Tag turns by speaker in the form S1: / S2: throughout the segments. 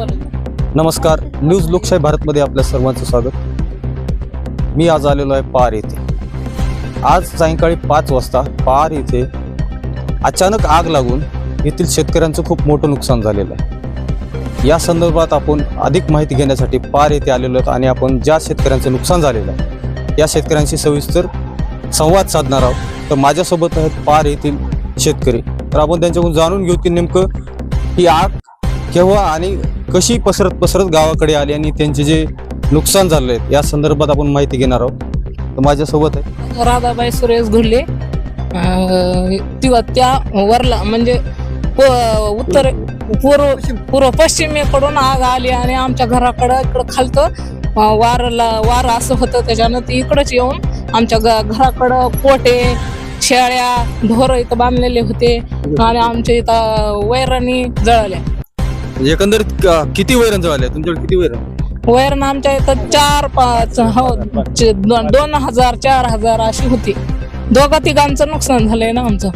S1: नमस्कार न्यूज लोकशाही भारतमध्ये आपल्या सर्वांचं स्वागत. मी आज आलेलो आहे पार येथे. आज सायंकाळी पाच वाजता पार येथे अचानक आग लागून येथील शेतकऱ्यांचं खूप मोठं नुकसान झालेलं आहे. या संदर्भात आपण अधिक माहिती घेण्यासाठी पार येथे आलेलो आहोत आणि आपण ज्या शेतकऱ्यांचं नुकसान झालेलं आहे या शेतकऱ्यांशी सविस्तर संवाद साधणार आहोत. तर माझ्यासोबत आहेत पार येथील शेतकरी. तर आपण त्यांच्याकडून जाणून घेऊ की नेमकं ही आग केव्हा आणि कशी पसरत पसरत गावाकडे आली आणि त्यांचे जे नुकसान झाले या संदर्भात आपण माहिती घेणार आहोत. तर माझ्यासोबत आहे.
S2: राधाबाई सुरेश घुले तेव्हा त्या वरला म्हणजे प- उत्तर पूर्व पूर्व पश्चिमेकडून आग आली आणि आमच्या घराकडं इकडं खालतं वारला वार असं होतं. त्याच्यानं ती इकडंच येऊन आमच्या घ- घराकडं कोटे शेळ्या ढोरं इथं बांधलेले होते आणि आमच्या इथं वैरणी जळल्या.
S1: म्हणजे एकंदरीत क- किती वैरण जळाले तुमच्याकडे किती वैरण?
S2: वैरण आमच्या इथं चार पाच हो च- दोन दोन हजार चार हजार अशी होती. दोघा तिघांचं नुकसान झालंय ना आमचं.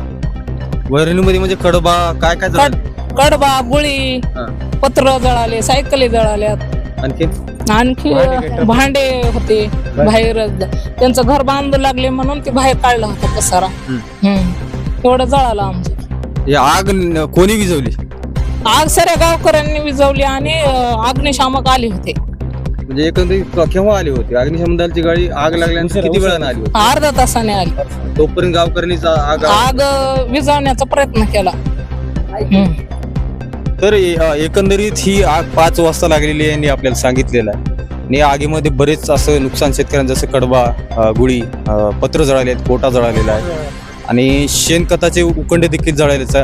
S1: वैरणीमध्ये म्हणजे कडबा काय काय
S2: कड
S1: जळालं
S2: कडबा गुळी
S1: हा.
S2: पत्र जळाले सायकली जळाल्यात.
S1: आणखी
S2: आणखी भांडे होते बाहेर त्यांचं घर बांधू लागले म्हणून ते बाहेर काढला होता पसारा. हम्म. एवढं जळालं आमचं.
S1: हे आग न- कोणी विजवली
S2: आग साऱ्या गावकऱ्यांनी विजवली आणि अग्निशामक आले होते.
S1: म्हणजे एकंदरीत क- केव्हा आली होती? अग्निशमन दलाची गाडी आग लागल्यानंतर किती वेळाने आली होती?
S2: अर्धा तासाने आली.
S1: तोपर्यंत गावकऱ्यांनी चा- आग
S2: आग अं, विझवण्याचा प्रयत्न केला. हम्म.
S1: तर ए- अ, एकंदरीत ही आग पाच वाजता लागलेली आहे यांनी आपल्याला सांगितलेलं आहे. आणि या आगीमध्ये बरेच असं नुकसान शेतकऱ्यांचं जसं कडबा अ, गुळी अ, पत्र जळाले आहेत कोटा जळालेला आहे. आणि शेणखताचे उकंडे देखील जळाल्याचं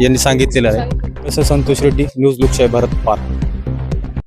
S1: यांनी सांगितलेलं आहे. संतोष रेड्डी न्यूज लोकशाही भारत पार.